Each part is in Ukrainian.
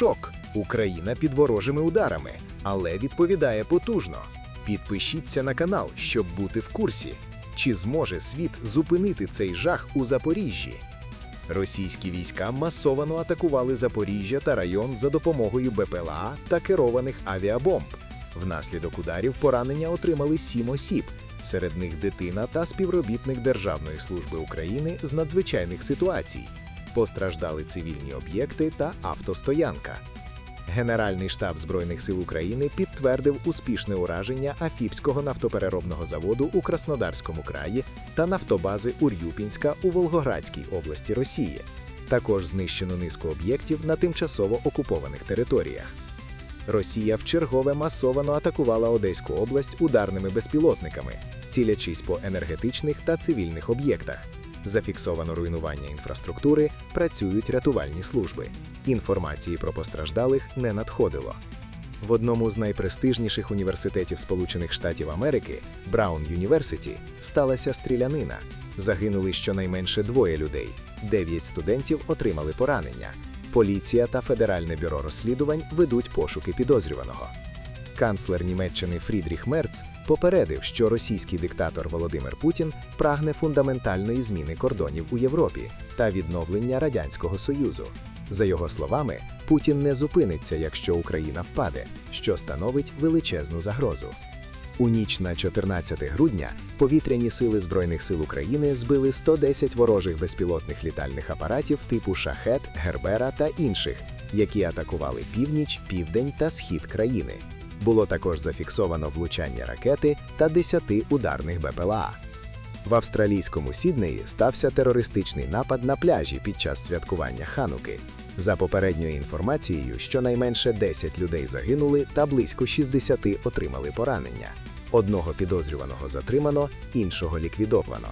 шок. Україна під ворожими ударами, але відповідає потужно. Підпишіться на канал, щоб бути в курсі. Чи зможе світ зупинити цей жах у Запоріжжі? Російські війська масовано атакували Запоріжжя та район за допомогою БПЛА та керованих авіабомб. Внаслідок ударів поранення отримали сім осіб, серед них дитина та співробітник Державної служби України з надзвичайних ситуацій. Постраждали цивільні об'єкти та автостоянка. Генеральний штаб Збройних сил України підтвердив успішне ураження Афіпського нафтопереробного заводу у Краснодарському краї та нафтобази Урюпінська у Волгоградській області Росії. Також знищено низку об'єктів на тимчасово окупованих територіях. Росія вчергове масовано атакувала Одеську область ударними безпілотниками, цілячись по енергетичних та цивільних об'єктах. Зафіксовано руйнування інфраструктури, працюють рятувальні служби. Інформації про постраждалих не надходило. В одному з найпрестижніших університетів Сполучених Штатів Америки Браун Юніверситі сталася стрілянина. Загинули щонайменше двоє людей. Дев'ять студентів отримали поранення. Поліція та Федеральне бюро розслідувань ведуть пошуки підозрюваного. Канцлер Німеччини Фрідріх Мерц попередив, що російський диктатор Володимир Путін прагне фундаментальної зміни кордонів у Європі та відновлення Радянського Союзу. За його словами, Путін не зупиниться, якщо Україна впаде, що становить величезну загрозу. У ніч на 14 грудня повітряні сили Збройних сил України збили 110 ворожих безпілотних літальних апаратів типу Шахет, Гербера та інших, які атакували північ, південь та схід країни. Було також зафіксовано влучання ракети та 10 ударних БПЛА. В австралійському Сіднеї стався терористичний напад на пляжі під час святкування Хануки. За попередньою інформацією, щонайменше 10 людей загинули та близько 60 отримали поранення. Одного підозрюваного затримано, іншого ліквідовано.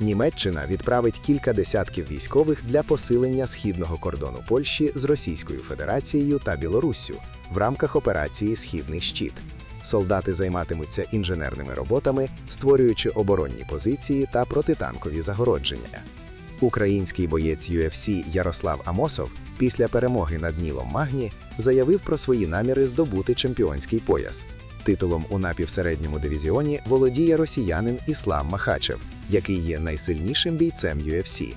Німеччина відправить кілька десятків військових для посилення східного кордону Польщі з Російською Федерацією та Білоруссю в рамках операції Східний щит. Солдати займатимуться інженерними роботами, створюючи оборонні позиції та протитанкові загородження. Український боєць UFC Ярослав Амосов після перемоги над Нілом Магні заявив про свої наміри здобути чемпіонський пояс. Титулом у напівсередньому дивізіоні володіє росіянин Іслам Махачев, який є найсильнішим бійцем UFC.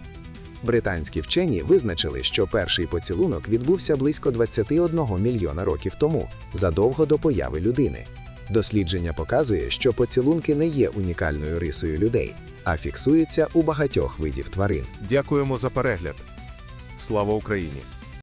Британські вчені визначили, що перший поцілунок відбувся близько 21 мільйона років тому, задовго до появи людини. Дослідження показує, що поцілунки не є унікальною рисою людей, а фіксуються у багатьох видів тварин. Дякуємо за перегляд. Слава Україні!